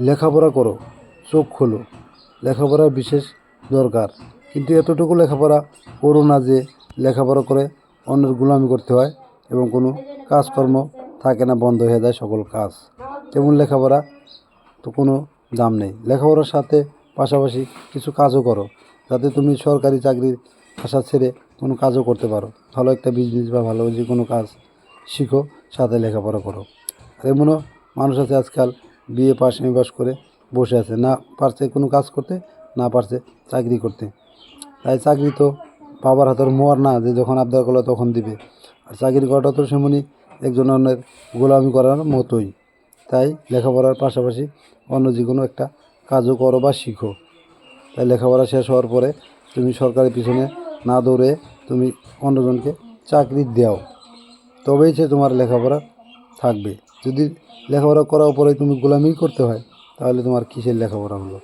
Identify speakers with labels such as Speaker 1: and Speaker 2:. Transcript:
Speaker 1: লেখাপড়া করো, চোখ খোলো। লেখাপড়ার বিশেষ দরকার। কিন্তু এতটুকু লেখাপড়া করো না যে লেখাপড়া করে অন্যের গুলামি করতে হয় এবং কোনো কাজকর্ম থাকে না, বন্ধ হয়ে যায় সকল কাজ। তেমন লেখাপড়া তো কোনো দাম নেই। লেখাপড়ার সাথে পাশাপাশি কিছু কাজও করো, যাতে তুমি সরকারি চাকরির আশা ছেড়ে কোনো কাজও করতে পারো। ভালো একটা বিজনেস বা ভালো যে কোনো কাজ শিখো, সাথে লেখাপড়া করো। আর এমনও মানুষ আছে আজকাল বিএ পাস এম পাস করে বসে আছে। না পারছে কোনো কাজ করতে, না পারছে চাকরি করতে। তাই চাকরি তো বাবার হাতের মোয়ার না, যে যখন আবদার করল তখন দিবে। আর চাকরি করাটা তো সেমনি একজন অন্যের গোলামি করার মতোই। তাই লেখাপড়ার পাশাপাশি অন্য যে কোনো একটা কাজও করো বা শিখো। তাই লেখাপড়া শেষ হওয়ার পরে তুমি সরকারের পিছনে না দৌড়ে তুমি অন্যজনকে চাকরি দাও। তবেই সে তোমার লেখাপড়া থাকবে। যদি লেখাপড়া করার পরে তুমি গোলামি করতে হয় তাহলে তোমার কিসের লেখাপড়া হলো?